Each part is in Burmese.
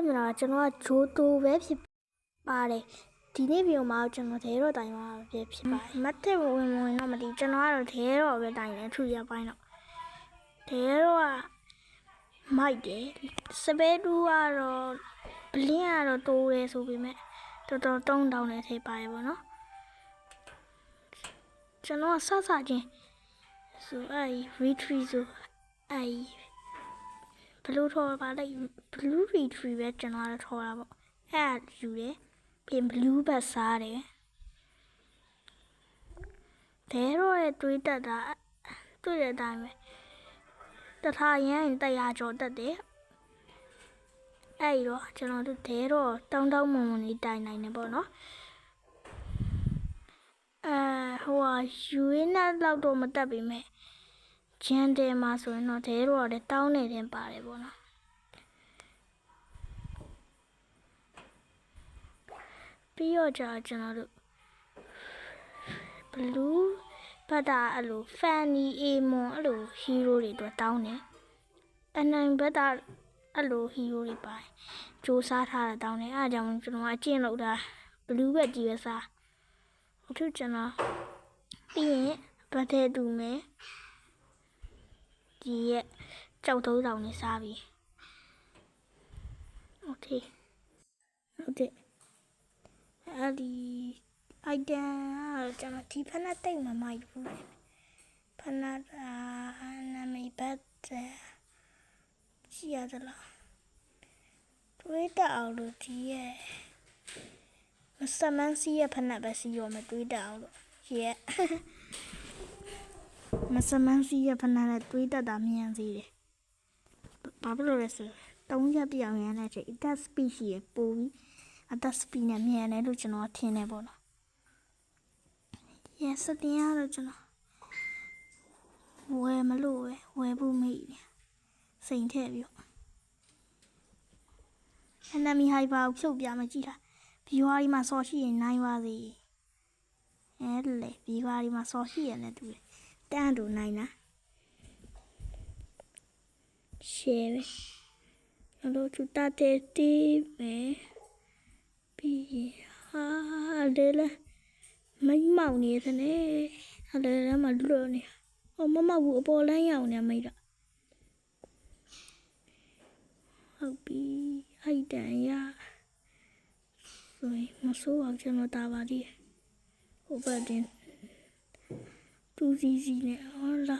တော့မြင်တော့ကျွန်တော်ကဂျိုးတိုပဲဖြစ်ပါတယ်ဒီနေ့ဗီဒီယိုမှာကျွန်တော်ဒဲတော့တိုင်မှာပဲဖြစ်ပါတယ်မတ်တက်ဝင်ဝင်တော့မသိဘူးကျွန်တော်ကတော့ဒဲတော့ပဲတိုင်တယ်ထူရပိုင်းတော့ဒဲတော့ကမိုက်တယ်စပယ်တူကတော့ဘလင်းကတော့တိုးတယ်ဆိုပေမဲ့တော်တော်တုံးတောင်းနေထိပါတယ်ပေါ့နော်ကျွန်တော်ကစစချင်းဆိုအဲ့ retreat ဆိုအဲ့ ဘလူးထော်ပါလိုက်ဘလူးရီထရီပဲကျွန်တော်ကတော့ထော်တာပေါ့အဲ့ဒါယူတယ်ပြင်ဘလူးဘတ်စားတယ်ဒဲတော့ရဲ့တွေးတက်တာတွေ့တဲ့အတိုင်းပဲတထားရန်တရားကျော်တက်တယ်အဲ့ဒီတော့ကျွန်တော်တို့ဒဲတော့တောင်းတောင်းမုံမုံလေးတိုင်နိုင်တယ်ပေါ့နော်အဲဟိုဟာယူရင်းနဲ့လောက်တော့မတက်ပြီမဲ့ ဂျန်တယ်မှာဆိုရင်တော့ဒဲတော့လည်းတောင်းနေတယ်ပါတယ်ပေါ့နော်ပြီးတော့ကြာကျွန်တော်တို့ဘလူးဘတ်တာအဲ့လိုဖန်နီအေမွန်အဲ့လိုဟီးရိုးတွေအတွက်တောင်းတယ်အနိုင်ဘတ်တာအဲ့လိုဟီးရိုးတွေပါတယ်စူးစားထားတာတောင်းတယ်အားကြောင့်ကျွန်တော်ကအကျင့်လောက်တာဘလူးဘတ်ကြီးပဲစားအခုကျွန်တော်ပြီးရင်ဘတ်တဲ့တူမယ် ဒီရဲ့ကြောက်သုံးဆောင်နေစားပြီโอเคဟုတ်တယ် အဲ့ဒီ item ကတော့ကျွန်တော်ဒီဖက်နဲ့တိတ်မမိုက်ဘူးလေဖက်နဲ့အာနာမည်ဘတ်တယ်ကြည့်ရသလားတွေးတတ်အောင်လို့ဒီရဲ့မစမန်းစီရဲ့ဖက်နဲ့ပဲစီရောမတွေးတတ်အောင်လို့ရဲ့ မစမန်းစီရဲ့ဖက်နဲ့တွေးတတ်တာမြန်စီတယ်ဘာဖြစ်လို့လဲဆိုတော့တုံးရက်ပြောင်ရမ်းတဲ့အချိန် that speech ရဲ့ပို့ပြီးအသက်စပီနဲ့မြန်တယ်လို့ကျွန်တော်ထင်တယ်ပေါ့နော်။ yes တင်ရတော့ကျွန်တော်ဝယ်မလို့ပဲဝယ်ဖို့မေ့တယ်။စိန်ထည့်ပြီးတော့ enemy hyper ကိုဖြုတ်ပြမကြည့်တာ။ဘီဝါဒီမှာဆော်ရှိရင်နိုင်ပါစေ။အဲလေဘီဝါဒီမှာဆော်ရှိရင်လည်းတူတယ်။ တန်းတူနိုင်လား။ share ပဲ။အဲ့လိုသူတတ်တဲ့တီးမယ်။ပြီးရင်ဟာလေလေမိတ်မောင်နေသနဲ့အလေလေမလွတ်နေဟောမမဘူးအပေါ်လမ်းရောက်နေမိတ်တော့ဟုတ်ပြီအိုက်တန်ရဆိုရင်မဆိုးအောင်ကျွန်တော်တာပါသေးဟိုဘက်တင် တူစီစီနဲ့ဟောလာ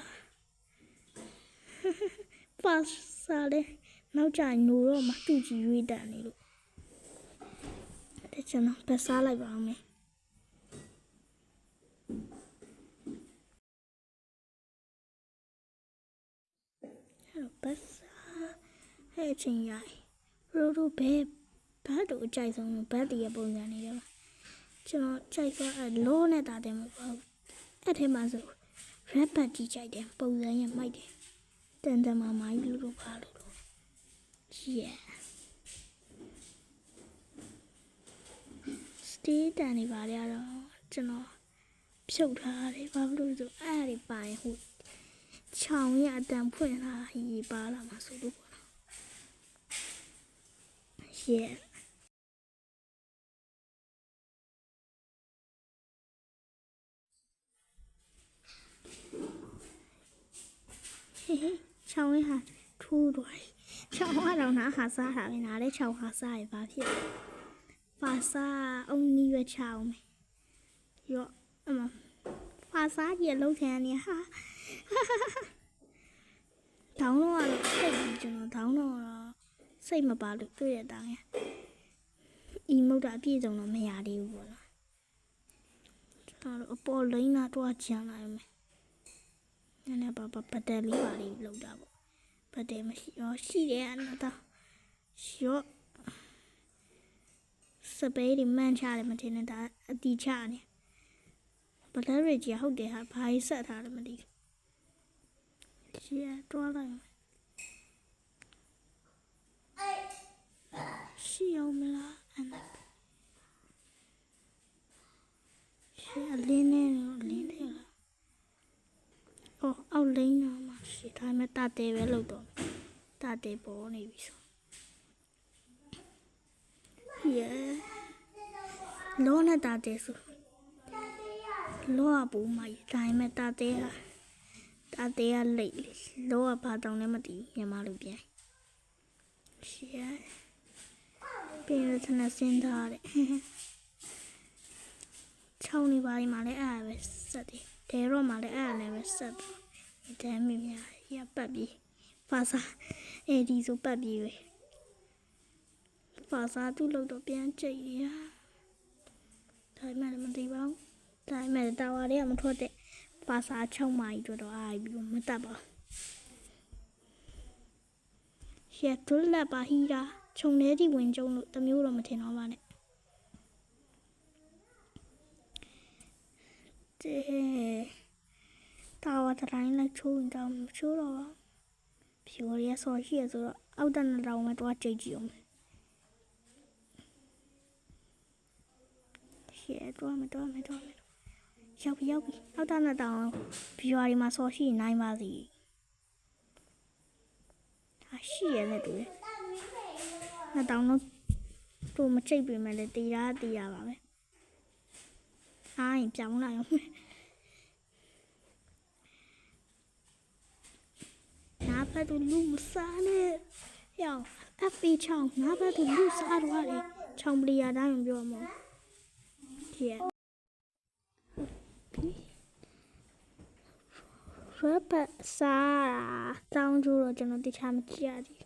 ပတ်စားလေနောက်ကျညိုတော့မှတူကြည့်ရွေးတန်နေလို့တဲ့ကျွန်တော်ပတ်စားလိုက်ပါအောင်မယ်အဲ့တော့ပတ်စားဟဲ့ချင်းရိုင်ရိုးရိုးဘဲဘတ်တို့အကြိုက်ဆုံးလို့ဘတ်တည်းရဲ့ပုံစံနေတယ်ပါကျွန်တော်ကြိုက်သွားအဲ့လောနဲ့တာတယ်မဟုတ်ဘူး အဲ့ထဲမှာဆို red bad ကြီးကြိုက်တယ်ပုံစံရမိုက်တယ်တန်တန်မာမိုင်းလို့လို့ပါလို့လို့ yeah စတေးတန်နေပါလေတော့ကျွန်တော်ဖြုတ်ထားတယ်ဘာလို့လဲဆိုအဲ့ဒီပိုင်ဟိုချောင်းရအတန်ဖွင့်လာရေပါလာမှာဆိုလို့ပေါ့နော် yeah ချောင်းဝင်းဟာထိုးသွားတယ်။ချောင်းကတော့နားဟာစားတာပဲနားလဲချောင်းဟာစားရပါဖြစ်။ဖာစားအုံနီးရချောင်းမယ်။ရော့အမဖာစားကြီးလုံးခံနေဟာ။တောင်းတော့ကတော့စိတ်ကြီးကျွန်တော်တောင်းတော့တော့စိတ်မပါလို့တွေ့ရတောင်းရ။ဤမုတ်တာအပြည့်စုံတော့မရသေးဘူးပေါ့နော်။ကျွန်တော်အပေါ်လိမ့်လာတော့ကြံလာရမယ်။ နည်းနည်းပါပါပတ်တယ်လေးပါလေးလောက်တာပေါ့ပတ်တယ်မရှိရောရှိတယ်အဲ့တော့ရော့စပယ်တွေမှန်းချတယ်မထင်နဲ့ဒါအတီချနေဘလရကြီးဟုတ်တယ်ဟာဘာကြီးဆက်ထားတယ်မသိဘူးရှီတွားလိုက်ရှီအောင်မလားအနာရှီအလင်းနေတော့လင်း သိန်းနာမှာရှိဒါပေမဲ့တတဲပဲလို့တော့တတဲပေါ်နေပြီဆိုယေလောနဲ့တတဲဆိုလောကဘူးမှာဒါပေမဲ့တတဲဟာတတဲကလိတ်လေလောကဘာတောင်လဲမသိမြန်မာလူပြန်ရှေ့ပြင်ရထနေစင်းထားတဲ့ခြောက်နေပါလိမ့်မှာလဲအဲ့ဒါပဲဆက်တယ်ဒဲတော့မှာလဲအဲ့ဒါလည်းပဲဆက်တယ် ဒဲမိများရပတ်ပြီးဖာစာအဲ့ဒီဆိုပတ်ပြီးပဲဖာစာသူ့လို့တော့ပြန်ကြိတ်ရဒါပေမဲ့လည်းမသိပါဘူးဒါပေမဲ့တာဝါတွေကမထွက်တဲ့ဖာစာချုံမာကြီးတို့တော့အားပြီးမတတ်ပါဘူးရှက်ဒုလပါဟီရာခြုံထဲထိဝင်ကြုံလို့တမျိုးတော့မထင်တော့ပါနဲ့တဲ့ တာဝါတိုင်းလိုက်ချိုးရင်တော့မချိုးတော့ပါဘူးဖြူရဆော်ရှိရဆိုတော့အောက်တန်းတောင်မှတော့ကြိတ်ကြည့်အောင်ရှက်တော့မတော့မတော့ရောက်ပြီရောက်ပြီအောက်တန်းတောင်ဖြူရီမှာဆော်ရှိနိုင်ပါစီဟာရှိရတဲ့တူနှစ်တောင်တော့တို့မချိတ်ပြင်မဲ့လေတီးတာတီးတာပါပဲအားရင်ပြောင်းလာအောင်ငါဘ က်သူလူမစားနဲ့ယောက်အပီချောင်းငါဘက်သူလူစားတော့လေချောင်းပလီယာတိုင်းပြောမှာဒီရရပတ်စားတောင်းကျိုးတော့ကျွန်တော်တခြားမကြည့်ရသေး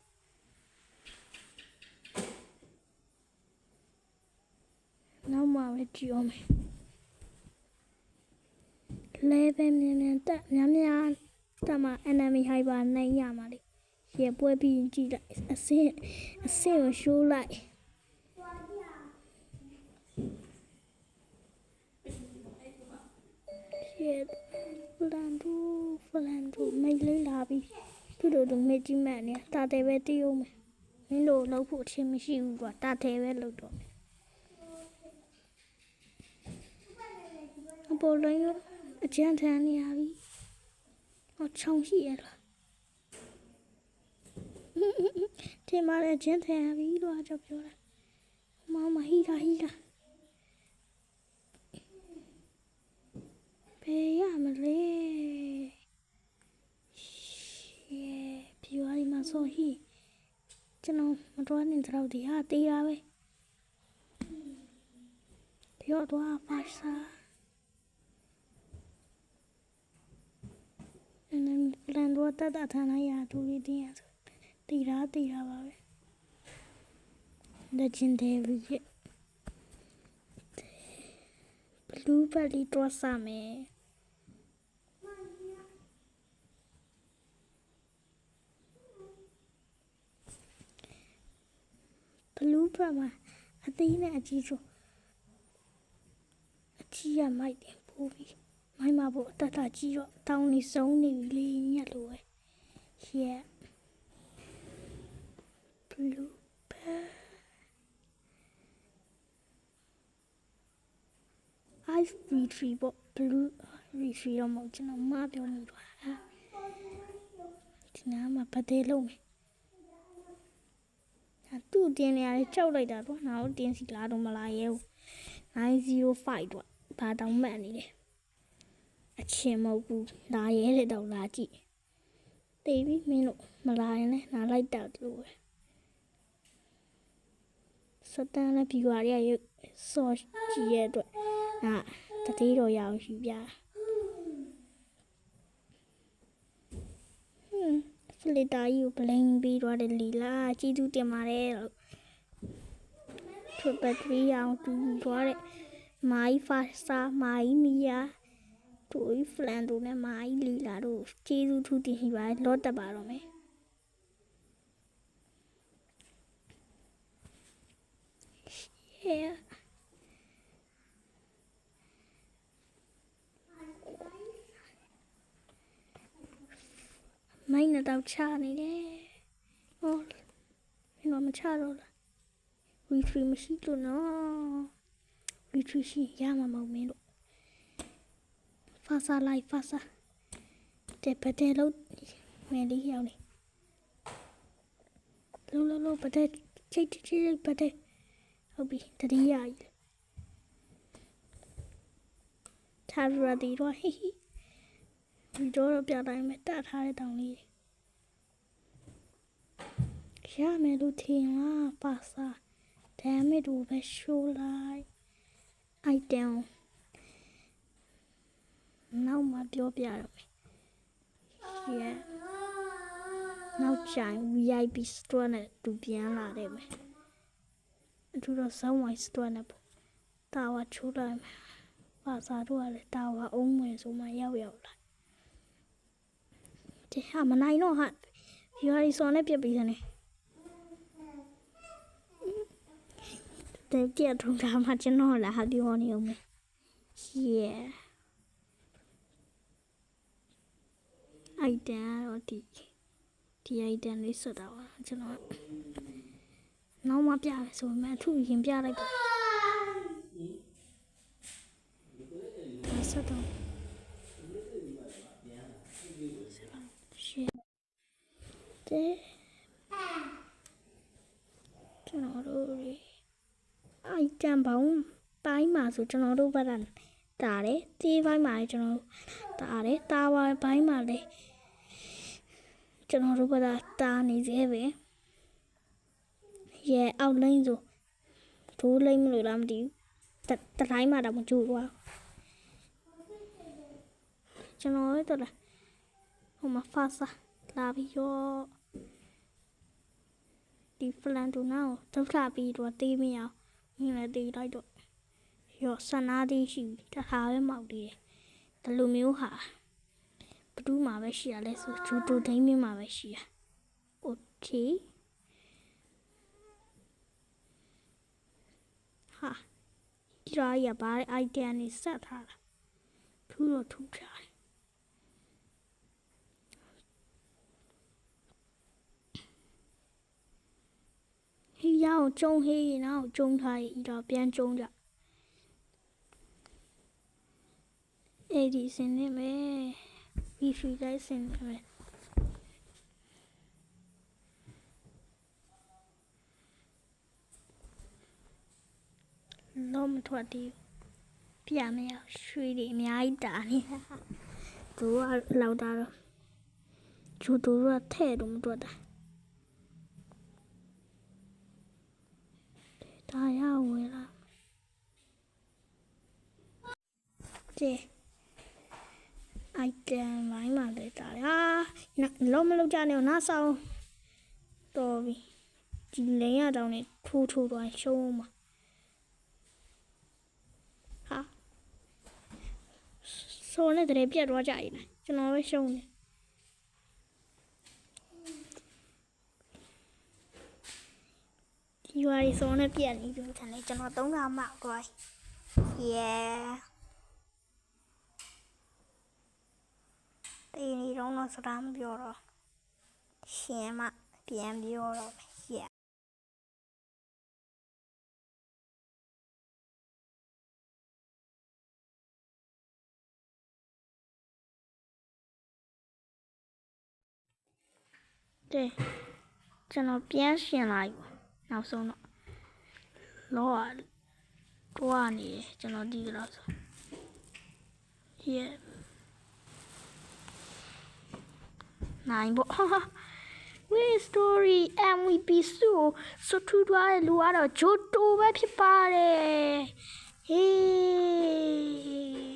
နောက်မှပဲကြည့်အောင်မယ်လဲပဲမြန်မြန်တက်များများ တက်မှာ enemy hyper နိုင်ရမှာလေရေပွဲပြီးကြည့်လိုက်အစင်အစင်ကိုရှိုးလိုက်ရေဖလန်ဒူဖလန်ဒူမိတ်လေးလာပြီသူတို့တို့မေ့ကြည့်မှန်နေတာတယ်ပဲတည်အောင်မယ်မင်းတို့လောက်ဖို့အချင်းမရှိဘူးကွာတာတယ်ပဲလောက်တော့မယ်အပေါ်လိုင်းအကျန်းထန်နေရပြီ ဟောချုံရှိရလားဒီမှာလည်းကျန်းထန်ရပြီလို့အကြောက်ပြောတာမမဟီလာဟီလာဘယ်ရမလဲရှေပြွားဒီမှာဆိုဟီကျွန်တော်မတော်နေတဲ့တော့ဒီဟာတေးတာပဲပြောတော့ပါစား and then plan တော့တတ်တတ်ထားနိုင်ရတူလေးတင်းရဆိုတီတာတီတာပါပဲ legendary ရဲ့ blue belly တော့စမယ်ဘလူးဘက်မှာအသေးနဲ့အကြီးဆိုအကြီးရမိုက်တယ်ပိုးပြီး မိုင်းမဖို့အတတကြီးတော့တောင်းနေစုံနေပြီလေညက်လို့ပဲ yeah blue bear I retreat ပေါ့ blue retreat တော့မဟုတ်ကျွန်တော်မပြောမိပါဒီနားမှာပတ်သေးလုံးမယ်ဒါသူ့တင်းနေရတယ်ကြောက်လိုက်တာတော့ငါတို့တင်းစီလာတော့မလာရဲဘူး905တော့ဘာတောင်မှတ်နေတယ် အချင်းမဟုတ်ဘူးလာရဲတဲ့တော့လာကြည့်တေးပြီမင်းတို့မလာရင်လည်းလာလိုက်တော့လို့ပဲစတန်လည်းပြီးွားရရဆော့ကြည့်ရဲ့အတွက်ငါတတိတော်ရအောင်ယူပြဟွန်းဖလီတာယူပလင်းပြီးတော့တယ်လီလာကြည့်သူတင်ပါတယ်လို့ထရဘက်ထရီအောင်တူသွားတဲ့မိုင်းဖာစာမို င်းမီယာတို့ဖလန်တို့နဲ့မာကြီးလီလာတို့ကျေးဇူးထူးတင်ရှိပါလော့တက်ပါတော့မယ်ဟဲ့မိုင်းနဲ့တော့ချနေတယ်ဟောမင်းတို့မချတော့လား retreat မရှိလို့နော် retreat ရှိရမှာမဟုတ်မင်းတို့ ဖာစာလိုက်ဖာစာတဲ့ပတဲ့လို့မယ်လေးရောက်လေလုံးလုံးလုံးပတဲ့ချိတ်ချိတ်ပတဲ့ဟုတ်ပြီတတိယကြီးထားရသည်တော့ဟိဟိဒီတော့ပြတိုင်းမဲ့တထားတဲ့တောင်လေးရမယ်လို့ထင်လားပါစာ damage ကိုပဲရှိုးလိုက် item နောက်မှပြောပြတော့မယ်။ Yeah နောက်ချိုင် VIP store နဲ့သူပြန်လာတယ်မယ်။အထူးတော့ Sunwise store နဲ့ပေါ့။တာဝါချိုးလိုက်မယ်။ဘာသာတို့ကလည်းတာဝါအုံးဝင်ဆိုမှရောက်ရောက်လာ။ဒီဟာမနိုင်တော့ဟာ VIP store နဲ့ပြပြီးစနေ။တဲ့ပြထုံတာမှကျွန်တော်လာပြောနေအောင်မယ်။ Yeah. item ကတော့ဒီဒီ item လေးဆွတ်တာပါကျွန်တော်နောက်မှပြရဆိုမှအထူးရင်ပြလိုက်ပါဒါဆက်တော့တဲ့ကျွန်တော်တို့လေအိုက်တန်ဘောင်းပိုင်းမှာဆိုကျွန်တော်တို့ဘက်ကတာတယ်သေးပိုင်းမှာလည်းကျွန်တော်တာတယ်တာဝါပိုင်းမှာလည်း ကျွန်တော်တို့ဘက်ကတာနေသေးပဲရဲအောက်လိမ့်ဆိုဒိုးလိမ့်မလို့လားမသိဘူးတတိုင်းမှာတော့မကြိုးသွားကျွန်တော်တို့တော့ဟိုမှာဖာစာလာပြီးတော့ဒီဖလန်တူနာကိုထုတ်လာပြီးတော့တေးမရအောင်ငင်းလည်းတေးလိုက်တော့ရောဆန္ဒသေးရှိတခါပဲမောက်သေးတယ်ဒီလိုမျိုးဟာ ဘဒူးမှာပဲရှိရလဲဆိုဂျူတိုဒိမ်းမင်းမှာပဲရှိရโอเคဟာဒီရာရပါအိုက်တန်နေဆက်ထားတာထူးတော့ထူးထားတယ်ဟိရအောင်ကျုံဟေးရင်တော့ကျုံထားရင်ဤတော့ပြန်ကျုံကြအဲ့ဒီစင်နေမယ် if you guys enjoy it. Lom thoát đi. Pia mẹ suy đi mẹ ai đã nè. Tú à lâu đã rồi. Chú tú là thế đúng rồi đó. Ta ya về là. Chị. အိုက်တန်မိုင်းမှာလဲတာဟာလုံးမလုံးကြနဲ့နားဆောင်တော်ပြီဒီလိန်ရတောင်းနေထိုးထိုးသွားရှုံးမှာဟာဆိုနဲ့တရေပြက်သွားကြရင်ကျွန်တော်ပဲရှုံးတယ်ဒီဝါရီစုံနဲ့ပြက်နေပြီထင်တယ်ကျွန်တော်၃ခါမှကွာ yeah တည်နေတော့တော့စကားမပြောတော့ရှင်မပြန်ပြောတော့မယ်တဲ့ကျွန်တော်ပြန်ရှင်လာယူနောက်ဆုံးတော့လောကတွားနေတယ်ကျွန်တော်ဒီကတော့ဆို yeah နိုင်ပေါ့ We story MVP ဆိုဆိုထူထွားတဲ့လူကတော့ဂျိုတိုပဲဖြစ်ပါတယ်ဟေး